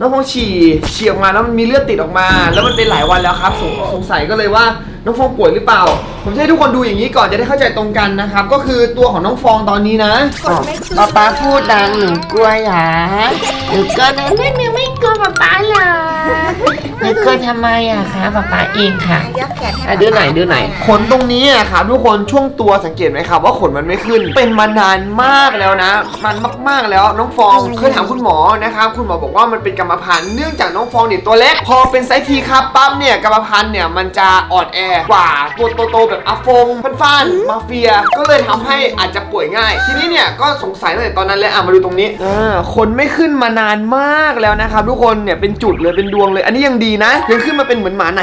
น้องฟองฉี่ฉี่ออกมาแล้วมันมีเลือดติดออกมา แล้วมันเป็นหลายวันแล้วครับสงสงสัยก็เลยว่าน้องฟองป่วยหรือเปล่า ผมจะให้ทุกคนดูอย่างนี้ก่อนจะได้เข้าใจตรงกันนะครับ ก็คือตัวของน้องฟองตอนนี้นะป๊าป๊าพูดดังหนูกลัวหยาหนูก็นะไม่หนูไม่กลัวป๊าป๊าหรอกหนูกลัวทำไมอะคะป๊าป๊าเองค่ะ ยกแขนให้อะดูหน่อยดูหน่อยขนตรงนี้อะครับทุกคนช่วงตัวสังเกตไหมครับว่าขนมันไม่ขึ้น เป็นมานานมากแล้วนะ มันมากๆแล้วน้องฟองเคยถามคุณหมอนะครับคุณหมอบอกว่ามันเป็นกรรมพันธุ์เนื่องจากน้องฟองเนี่ยตัวเล็กพอเป็นไซส์ทีครับปั๊บเนี่ยกรรมพันธุ์เนี่ยมันจะอ่อนแอกว่าตัวโตๆแบบอาฟงฟันๆมาเฟีย ก็เลยทำให้อาจจะป่วยง่าย ทีนี้เนี่ยก็สงสัยตั้งแต่ตอนนั้นเลยอะมาดูตรงนี้อ่าขนไม่ขึ้นมานานมากแล้วนะครับทุกคนเนี่ยเป็นจุดเลยเป็นดวงเลย อันนี้ยังดีนะ ยังขึ้นมาเป็นเหมือนหมาไหน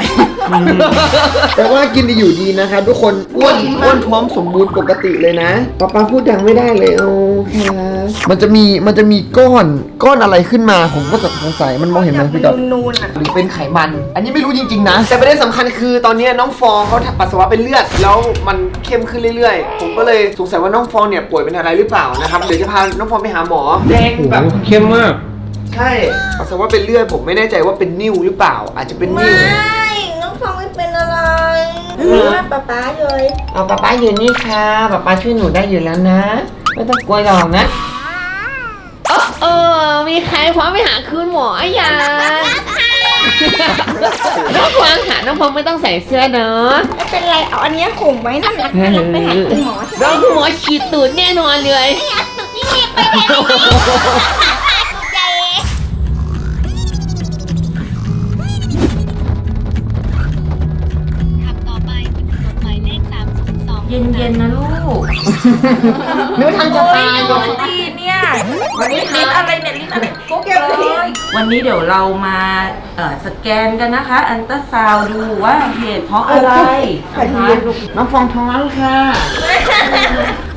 แต่ว่ากินดีอยู่ดีนะครับทุกคนอ้วนอ้วนท้วมสมบูรณ์ปกติเลยนะป๊าป๊าพูดดังไม่ได้เลยโอ้ค่ะมันจะมีมันจะมีก้อนก้อนอะไรขึ้นมาผมก็สงสัยมันมองเห็นไหมพี่ก๊อฟ นูนๆอะ หรือเป็นไขมัน อันนี้ไม่รู้จริง ๆ นะ แต่ประเด็นสำคัญคือตอนนี้น้องฟองเขาปัสสาวะเป็นเลือดแล้วมันเข้มขึ้นเรื่อยๆ ผมก็เลยสงสัยว่าน้องฟองเนี่ยป่วยเป็นอะไรหรือเปล่านะครับ เดี๋ยวจะพาน้องฟองไปหาหมอแดงแบบ เข้มมาก ใช่ปัสสาวะเป็นเลือดผมไม่แน่ใจว่าเป็นนิ่วหรือเปล่า อาจจะเป็นไม่นิ่วน้องฟองไม่เป็นอะไรรู้ว่าป๊าป๊าเลยเอาป๊าป๊าอยู่นี่ค่ะป๊าป๊าช่วยหนูได้อยู่แล้วนะ ไม่ต้องกลัวหรอกนะ เออเออมีใครพร้อมไปหาคุณหมออย่าง น้องฟางหาน้องฟองไม่ต้องใส่เสื้อเนอะไม่เป็นไรเอาอันเนี้ยข่มไว้นั่นแหละนั่นแหละไปหาคุณหมอเถน้อะองคุณหมอฉีดตูดแน่นอนเลยขับต่อไปบนถนนหมายเลข302เย็นๆนะลูก หนูทำจะตายอยู่ดีเนี่ยวันนี้ลิ้นอะไรเนี่ยลิ้นอะไรกุ๊กเลยวันนี้เดี๋ยวเรามาเอ่อสแกนกันนะคะ อันตราซาวด์ดูว่าเหตุเพราะอะไรนะคะน้องฟองท้องร้องค่ะเ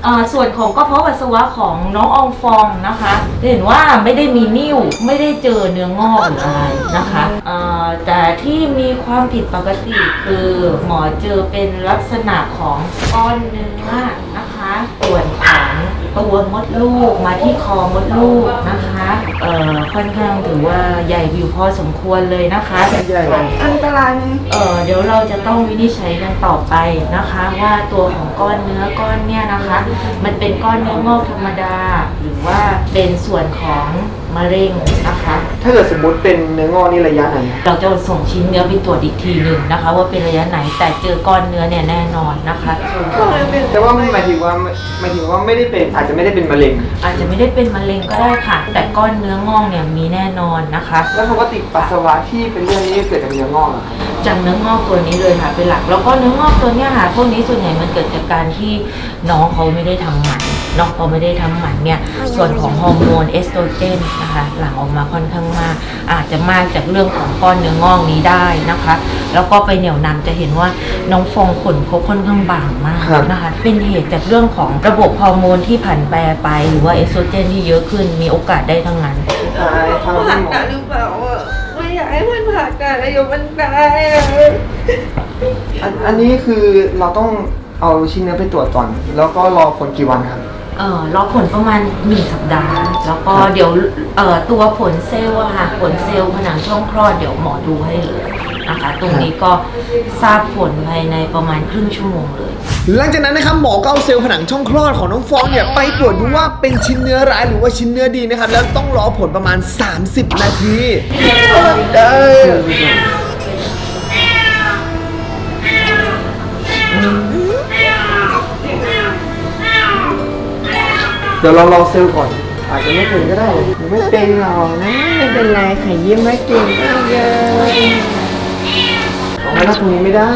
อ่อส่วนของกระเพาะปัสสาวะของน้องอองฟองนะคะเห็นว่าไม่ได้มีนิ่วไม่ได้เจอเนื้องอกหรืออะไรนะคะเอ่อแต่ที่มีความผิดปกติคือหมอเจอเป็นลักษณะของก้อนเนื้อนะคะส่วนของ ตัวมดลูกมาที่คอมดลูกนะคะเอ่อค่อนข้างถือว่าใหญ่วิวพอสมควรเลยนะคะใหญ่อันตรายไหมเอ่อเดี๋ยวเราจะต้องวินิจฉัยกันต่อไปนะคะ ว่าตัวของก้อนเนื้อก้อนเนี่ยนะคะ มันเป็นก้อนเนื้องอกธรรมดา หรือว่าเป็นส่วนของ มะเร็งนะคะ ถ้าเกิดสมมติเป็นเนื้องอกนี่ระยะไหนเราจะส่งชิ้นเนื้อไปตรวจอีกทีหนึ่งนะคะ ว่าเป็นระยะไหนแต่เจอก้อนเนื้อเนี่ยแน่นอนนะคะ แต่ว่าหมายถึงว่าหมายถึงว่าไม่ได้เป็นอาจจะไม่ได้เป็นมะเร็ง อาจจะไม่ได้เป็นมะเร็งก็ได้ค่ะ แต่ก้อนเนื้องอกเนี่ยมีแน่นอนนะคะแล้วคำว่าติดปัสสาวะที่เป็นเรื่องนี้เกิดจากเนื้องอกเหรอครับจากเนื้องอกตัวนี้เลยค่ะเป็นหลัก แล้วก็เนื้องอกตัวเนี้ยค่ะพวกนี้ส่วนใหญ่มันเกิดจากการที่น้องเขาไม่ได้ทำหมัน น้องเขาไม่ได้ทำหมันเนี่ยส่วนของฮอร์โมนเอสโตรเจนนะคะหลั่งออกมาค่อนข้างมาก อาจจะมากจากเรื่องของก้อนเนื้องอกนี้ได้นะคะ แล้วก็ไปเหนี่ยวนำจะเห็นว่าน้องฟองขนเขาค่อนข้างบางมากนะคะ เป็นเหตุจากเรื่องของระบบฮอร์โมนที่ผันแปรไป หรือว่าเอสโตรเจนที่เยอะขึ้นมีโอกาสได้ทั้งนั้นตายทำให้หมอหรือเปล่าอะไม่อยากให้มันผ่าตัดแล้วเดี๋ยวมันตายอะอันอันนี้คือเราต้องเอาชิ้นเนื้อไปตรวจก่อน แล้วก็รอผลกี่วันครับ เอ่อรอผลประมาณหนึ่งสัปดาห์ แล้วก็เดี๋ยวเอ่อตัวผลเซลล์อะค่ะผลเซลล์ผนังช่องคลอดเดี๋ยวหมอดูให้เลยนะคะ ตรงนี้ก็ทราบผลภายในประมาณครึ่งชั่วโมงเลย หลังจากนั้นนะครับหมอก็เอาเซลล์ผนังช่องคลอดของน้องฟองเนี่ยไปตรวจดูว่าเป็นชิ้นเนื้อร้ายหรือว่าชิ้นเนื้อดีนะครับแล้วต้องรอผลประมาณ 30 นาทีได้ เดี๋ยวเรารอเซลล์ก่อน อาจจะไม่ถึงก็ได้ไม่เป็นหรอกนะไม่เป็นไรค่ะยิ้มไว้ก่งมากเยเอามานั่งตรงนี้ไม่ได้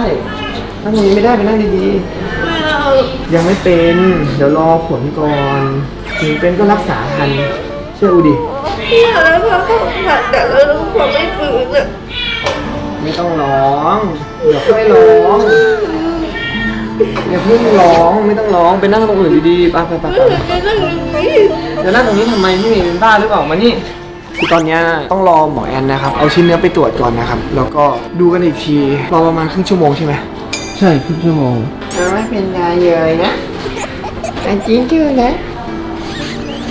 นั่งตรงนี้ไม่ได้ไปนั่งดีๆ ยังไม่เป็น เดี๋ยวรอผลก่อนถึงเป็นก็รักษาทัน เชื่ออูดิแล้วพอเขาผ่าตัดแล้วน้องฟองไม่ฟื้นอะไม่ต้องร้อง เดี๋ยวค่อยร้อง อย่าเพิ่งร้องไม่ต้องร้องไปนั่งตรงอื่นดีๆไปไปไปไปจะนั่งยังไงเดี๋ยวนั่งตรงนี้ทำไมพี่เมย์เป็นบ้าหรือเปล่ามานี่คือตอนเนี้ยต้องรอหมอแอนนะครับ เอาชิ้นเนื้อไปตรวจก่อนนะครับ แล้วก็ดูกันอีกทีรอประมาณครึ่งชั่วโมงใช่ไหมใช่ครึ่งชั่วโมงไม่เป็นไรเลยนะอันจริงชื่อนะ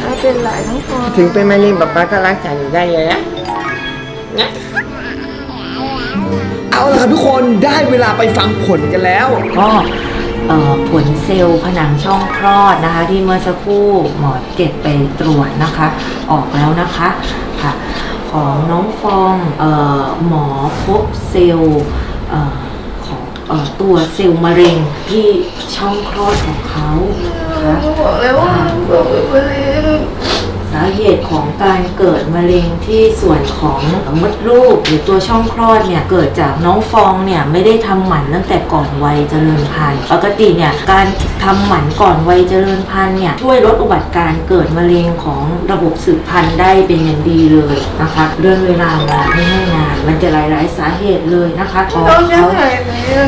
ไม่เป็นไรน้องฟองถึงเป็นมะเร็งป๊าป๊าก็รักษาอยู่ได้เลยนะละครับทุกคนได้เวลาไปฟังผลกันแล้วก็เอ่อ ผลเซลล์ผนังช่องคลอดนะคะ ที่เมื่อสักครู่หมอเก็บไปตรวจนะคะ ออกแล้วนะคะค่ะของน้องฟองเอ่อหมอพบเซลล์เอ่อของเอ่อตัวเซลล์มะเร็งที่ช่องคลอดของเขานะคะ สาเหตุของการเกิดมะเร็งที่ส่วนของมดลูกหรือตัวช่องคลอดเนี่ยเกิดจากน้องฟองเนี่ยไม่ได้ทำหมันตั้งแต่ก่อนวัยเจริญพันธุ์ปกติเนี่ยการทำหมันก่อนวัยเจริญพันธุ์เนี่ยช่วยลดอุบัติการเกิดมะเร็งของระบบสืบพันธุ์ได้เป็นอย่างดีเลยนะคะเรื่องเวลามาไม่ให้นานมันจะหลาย ๆ สาเหตุเลยนะคะของต้องจะเขาหายไหมอะ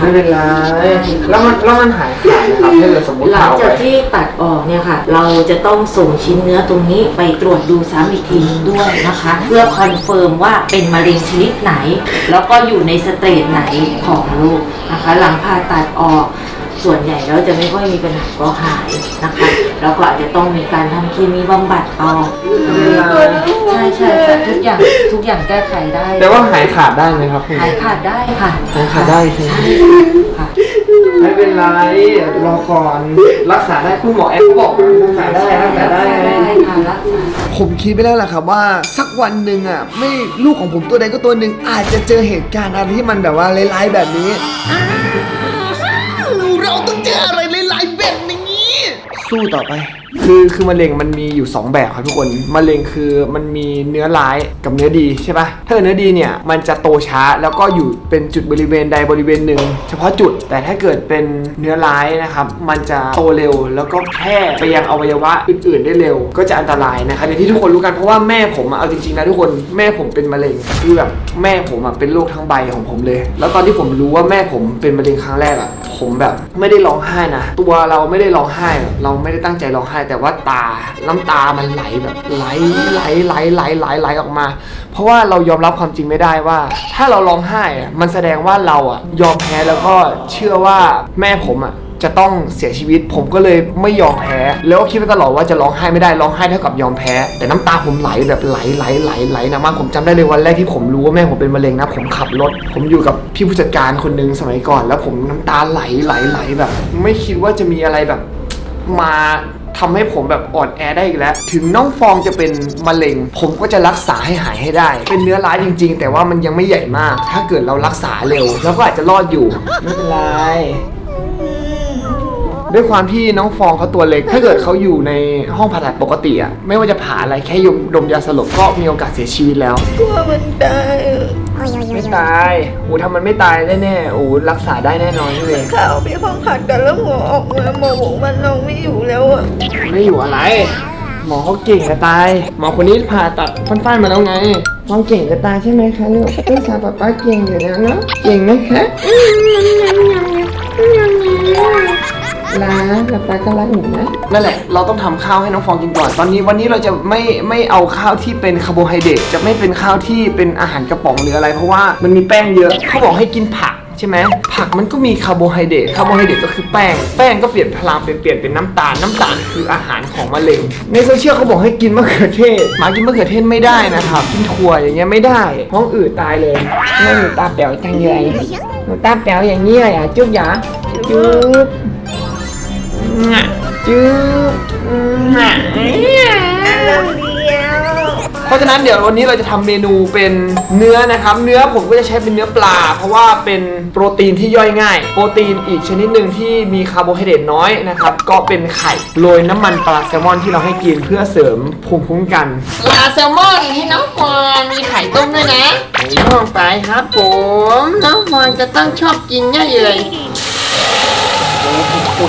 ไม่เป็นไรแล้วมันแล้วมันหายขาดนะครับถ้าเกิดสมมติหลังเอาจากไปที่ตัดออกเนี่ยค่ะ เราจะต้องส่งชิ้นเนื้อตรงนี้ไปตรวจดูซ้ำอีกทีนึงด้วยนะคะ เพื่อคอนเฟิร์มว่าเป็นมะเร็งชนิดไหน แล้วก็อยู่ในสเตจไหนของลูกนะคะ หลังผ่าตัดออกส่วนใหญ่แล้วจะไม่ค่อยมีปัญหาก็หายนะคะ แล้วก็อาจจะต้องมีการทำเคมีบำบัดต่อใช่ใช่ค่ะทุกอย่างทุกอย่างแก้ไขได้แต่ว่าหายขาดได้ไหมครับคุณหายขาดได้ค่ะหายขาดได้ใช่ไหมใช่ค่ะ ไม่เป็นไรรอก่อน รักษาได้คุณหมอแอปบอกรักษาได้รักษาได้ได้ค่ะรักษา ผมคิดไปแล้วแหละครับว่าสักวันหนึ่งอะไม่ลูกของผมตัวใดก็ตัวหนึ่งอาจจะเจอเหตุการณ์อะไรที่มันแบบว่าร้ายๆแบบนี้ เราต้องเจออะไรร้ายๆแบบนี้ สู้ต่อไป คือคือมะเร็งมันมีอยู่ 2 แบบครับทุกคนมะเร็งคือมันมีเนื้อร้ายกับเนื้อดีใช่ปะถ้าเนื้อดีเนี่ยมันจะโตช้าแล้วก็อยู่เป็นจุดบริเวณใดบริเวณหนึ่ง เฉพาะจุดแต่ถ้าเกิดเป็นเนื้อร้ายนะครับมันจะโตเร็ว แล้วก็แพร่ไปยังอวัยวะอื่น ๆ ได้เร็ว ก็จะอันตรายนะครับอย่างที่ทุกคนรู้กันเพราะว่าแม่ผมเอาจริงๆนะทุกคนแม่ผมเป็นมะเร็งคือแบบแม่ผมอะเป็นโรคทั้งใบของผมเลย แล้วตอนที่ผมรู้ว่าแม่ผมเป็นมะเร็งครั้งแรกอะผมแบบไม่ได้ร้องไห้นะตัวเราไม่ได้ร้องไห้เราไม่ได้ตั้งใจร้องไห้แต่ว่าตาน้ำตามันไหลแบบไหลไหลไหลไหลไหลไหลออกมา เพราะว่าเรายอมรับความจริงไม่ได้ว่า ถ้าเราร้องไห้มันแสดงว่าเราอะยอมแพ้แล้วก็เชื่อว่าแม่ผมอะจะต้องเสียชีวิตผมก็เลยไม่ยอมแพ้ แล้วก็คิดมาตลอดว่าจะร้องไห้ไม่ได้ร้องไห้เท่ากับยอมแพ้ แต่น้ำตาผมไหลแบบไหลไหลไหลไหลหนะมากผมจำได้เลยวันแรกที่ผมรู้ว่าแม่ผมเป็นมะเร็งนะ ผมขับรถ ผมอยู่กับพี่ผู้จัดการคนนึงสมัยก่อน แล้วผมน้ำตาไหลไหลไหลแบบ ไม่คิดว่าจะมีอะไรแบบมา ทำให้ผมแบบอ่อนแอได้อีกแล้ว ถึงน้องฟองจะเป็นมะเร็ง ผมก็จะรักษาให้หายให้ได้ เป็นเนื้อร้ายจริง ๆ แต่ว่ามันยังไม่ใหญ่มาก ถ้าเกิดเรารักษาเร็วเราก็อาจจะรอดอยู่ไม่เป็นไร ด้วยความที่น้องฟองเขาตัวเล็ก ถ้าเกิดเขาอยู่ในห้องผ่าตัดปกติอะไม่ว่าจะผ่าอะไรแค่ยมดมยาสลบก็มีโอกาสเสียชีวิตแล้ว กลัวมันตายอะไม่ตายโอ้ถ้ามันไม่ตายแน่ๆโอ้รักษาได้แน่นอนพี่เวงข่าวไปห้องผ่าตัดแล้วหมอออกมาหมอบอกมันเราไม่อยู่แล้วอะไม่อยู่อะไร หมอเขาเก่งจะตาย หมอคนนี้ผ่าตัดฟันๆมาแล้วไงหมอเก่งจะตายใช่ไหมคะลูกลูกสาวป๊าป๊าเก่งอยู่แล้วเนาะเก่งไหมคะ รักป๊าป๊าก็รักหนูนะนั่นแหละ เราต้องทำข้าวให้น้องฟองกินก่อน ตอนนี้วันนี้เราจะไม่ไม่เอาข้าวที่เป็นคาร์โบไฮเดรต จะไม่เป็นข้าวที่เป็นอาหารกระป๋องหรืออะไร เพราะว่ามันมีแป้งเยอะ เขาบอกให้กินผักใช่ไหม ผักมันก็มีคาร์โบไฮเดรต คาร์โบไฮเดรตก็คือแป้ง แป้งก็เปลี่ยนพลังเป็นเปลี่ยนเป็นน้ำตาล น้ำตาลคืออาหารของมะเร็ง ในโซเชียลเขาบอกให้กินมะเขือเทศ หมากินมะเขือเทศไม่ได้นะครับ กินถั่วอย่างเงี้ยไม่ได้ท้องอืดตายเลยแม่หนูตาแป๋วจังเลยหนูตาแป๋วอย่างนี้เลยอะจุ๊บหยาจุ๊บงะ จุ๊บงะเรื่องเดียวเพราะฉะนั้นเดี๋ยววันนี้เราจะทำเมนูเป็นเนื้อนะครับ เนื้อผมก็จะใช้เป็นเนื้อปลา เพราะว่าเป็นโปรตีนที่ย่อยง่าย โปรตีนอีกชนิดหนึ่งที่มีคาร์โบไฮเดรตน้อยนะครับ ก็เป็นไข่โรยน้ำมันปลาแซลมอนที่เราให้กินเพื่อเสริมภูมิคุ้มกัน ปลาแซลมอนให้น้องฟองมีไข่ต้มด้วยนะใส่ลงไปครับผมน้องฟองจะต้องชอบกินแน่เลย ป๊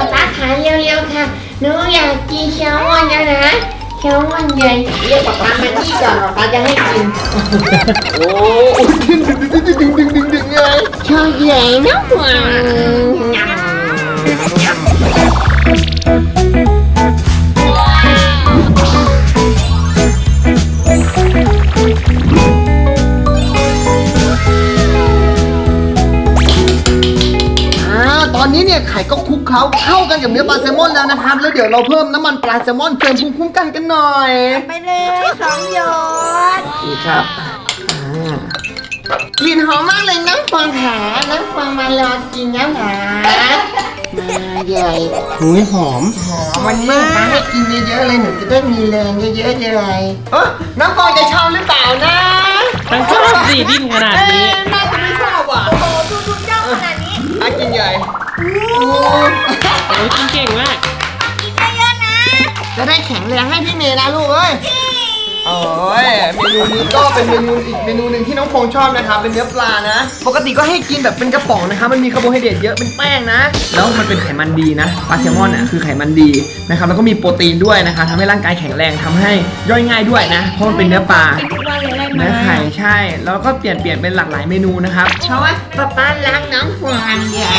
าป๊าขาเร็วๆค่ะหนูอยากกินแซลมอนแล้วนะแซลมอนใหญ่เรียกป๊าป๊ามาที่ก่อนป๊าป๊าจะให้กินโอ้ดึงดึงดึงดึงดึงดึงดึงดึงเลยชอบใหญ่นะหวาน เคล้าเข้ากันกับเนื้อปลาแซลมอนแล้วนะครับ แล้วเดี๋ยวเราเพิ่มน้ำมันปลาแซลมอนเสริมภูมิคุ้มกันกันหน่อยไปเลยสองหยดดีครับอ่ากลิ่นหอมมากเลยน้ำฟองหาน้ำฟองมารอกินแล้วหามาใหญ่หุยหอม หอมวันนี้ป้าให้กินเยอะๆเลยหนูจะได้มีแรงเยอะๆเลยเออน้องฟองจะชอบหรือเปล่านะตั้งชอบสิดิ้นขนาดนี้เอ๊ะน่าจะไม่ชอบอะโอ้โหดูดูเจ้าขนาดนี้อะกินใหญ่ โอ้ยกินเก่งมาก กินเยอะๆนะ จะได้แข็งแรงให้พี่เมย์นะลูกเอ้ยโอ้ยเม นูนี้ก็เป็นเมนูอีกเมนูหนึ่งที่น้องฟองชอบนะครับเป็นเนื้อปลานะ ปกติก็ให้กินแบบเป็นกระป๋องนะครับมันมีคาร์โบไฮเดรตเยอะเป็นแป้งนะ แล้วมันเป็นไขมันดีนะปลาแซลมอนอะคือไขมันดีนะครับแล้วก็มีโปรตีนด้วยนะคะทำให้ร่างกายแข็งแรงทำให้ย่อยง่ายด้วยนะ เพราะมันเป็นเนื้อปลาทุกวันเลยได้ไหมเนื้อไข่ใช่ แล้วก็เปลี่ยนเปลี่ยนเป็นหลากหลายเมนูนะครับเพราะว่าป้าป้ารักน้องฟองใหญ่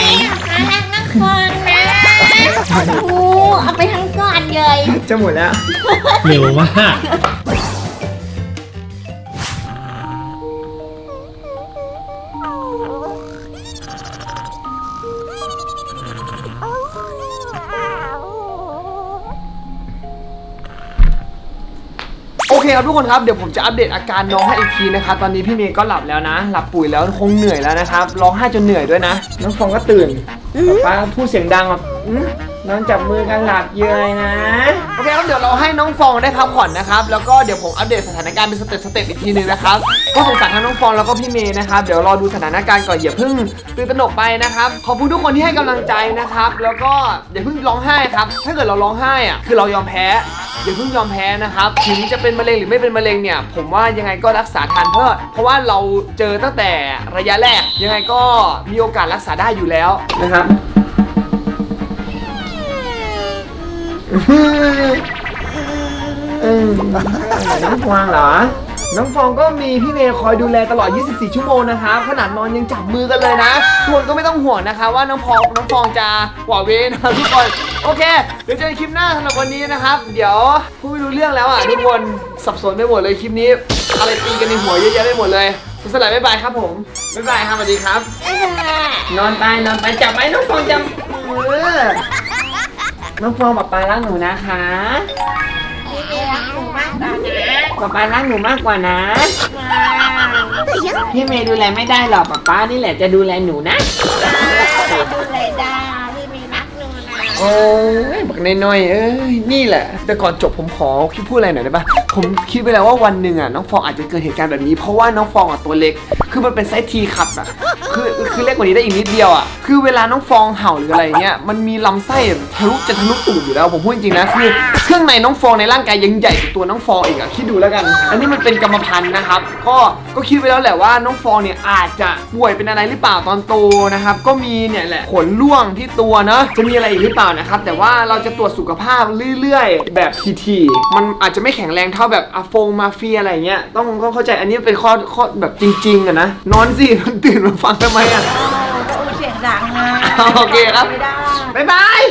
รักนักฟอนนะโอ้เอาไปทั้งก้อนเลยจะหมดแล้ว เร็วมาก คครับทุกคนครับเดี๋ยวผมจะอัปเดตอาการน้องให้อีกทีนะครับตอนนี้พี่เมย์ก็หลับแล้วนะ หลับปุ๋ยแล้วคงเหนื่อยแล้วนะครับร้องไห้จนเหนื่อยด้วยนะ น้องฟองก็ตื่นป้าพูดเสียงดังแบบอื้อน้องจับมือกันหลับเยอยนะโอเคครับเดี๋ยวเราให้น้องฟองได้พักผ่อนนะครับแล้วก็เดี๋ยวผมอัปเดตสถานการณ์เป็นสเต็ปสเต็ปอีกทีนึงนะครับก็สงสารทั้งน้องฟองแล้วก็พี่เมย์นะครับเดี๋ยวรอดูสถานการณ์ก่อนอย่าเพิ่งตื่นตระหนกไปนะครับขอบคุณทุกคนที่ให้กำลังใจนะครับ แล้วก็อย่าเพิ่งร้องไห้ครับถ้าเกิดเราร้องไห้อะคือเรายอมแพ้ อย่าเพิ่งยอมแพ้นะครับถึงจะเป็นมะเร็งหรือไม่เป็นมะเร็งเนี่ยผมว่ายังไงก็รักษาทันเพราะเพราะว่าเราเจอตั้งแต่ระยะแรก ยังไงก็มีโอกาสรักษาได้อยู่แล้วนะครับอืมน้องฟองเหรอ น้องฟองก็มีพี่เมย์คอยดูแลตลอด 24 ชั่วโมงนะครับขนาดนอนยังจับมือกันเลยนะทุกคนก็ไม่ต้องห่วงนะคะ ว่าน้องฟองน้องฟองจะหวาเวนะทุกคนโอเค เดี๋ยวเจอกันคลิปหน้าสำหรับวันนี้นะครับ เดี๋ยวพูดไม่รู้เรื่องแล้วอะทุกคนสับสนไปหมดเลยคลิปนี้ อะไรตีกันในหัวเยอะแยะไปหมดเลยสุดสลายบ๊ายบายครับผมบ๊ายบายครับสวัสดีครับ นอนไปนอนไปจับไหมน้องฟองจับมือน้องฟองบอกปลารักหนูนะคะ หนูมากกว่านะป๊าป๊ารักหนูมากกว่านะ พี่เมย์ดูแลไม่ได้หรอกป๊าป๊านี่แหละจะดูแลหนูนะ ดูเลยด โอ้ยบักน้อยๆเอ้ยนี่แหละ แต่ก่อนจบผมขอคิดพูดอะไรหน่อยได้ปะผมคิดไปแล้วว่าวันหนึ่งอะน้องฟองอาจจะเกิดเหตุการณ์แบบนี้ เพราะว่าน้องฟองอะตัวเล็ก คือมันเป็นไซส์ทีคัพอะคือคือเล็กกว่านี้ได้อีกนิดเดียวอะคือเวลาน้องฟองเห่าหรืออะไรเงี้ยมันมีลำไส้ทะลุจะทะลุตูดอยู่แล้วผมพูดจริงนะคือเครื่องในน้องฟองในร่างกายยังใหญ่กว่าตัวน้องฟองอีกอะคิดดูแล้วกัน อันนี้มันเป็นกรรมพันธุ์นะครับ ก็ก็คิดไปแล้วแหละว่าน้องฟองเนี่ยอาจจะป่วยเป็นอะไรหรือเปล่าตอนโตนะครับก็มีเนี่ยแหละขนร่วงที่ตัวเนอะจะมีอะไรอีกหรือเปล่านะครับ แต่ว่าเราจะตรวจสุขภาพเรื่อยๆ แบบทีๆมันอาจจะไม่แข็งแรงเท่าแบบอาฟงมาเฟียอะไรเงี้ยต้องต้องเข้าใจอันนี้เป็นข้อข้อแบบจริงๆอะนะนอนสิมันตื่นมาฟังทำไมอะโอ้เสียงดังนะโอเคครับ ไม่ได้ บ๊ายบาย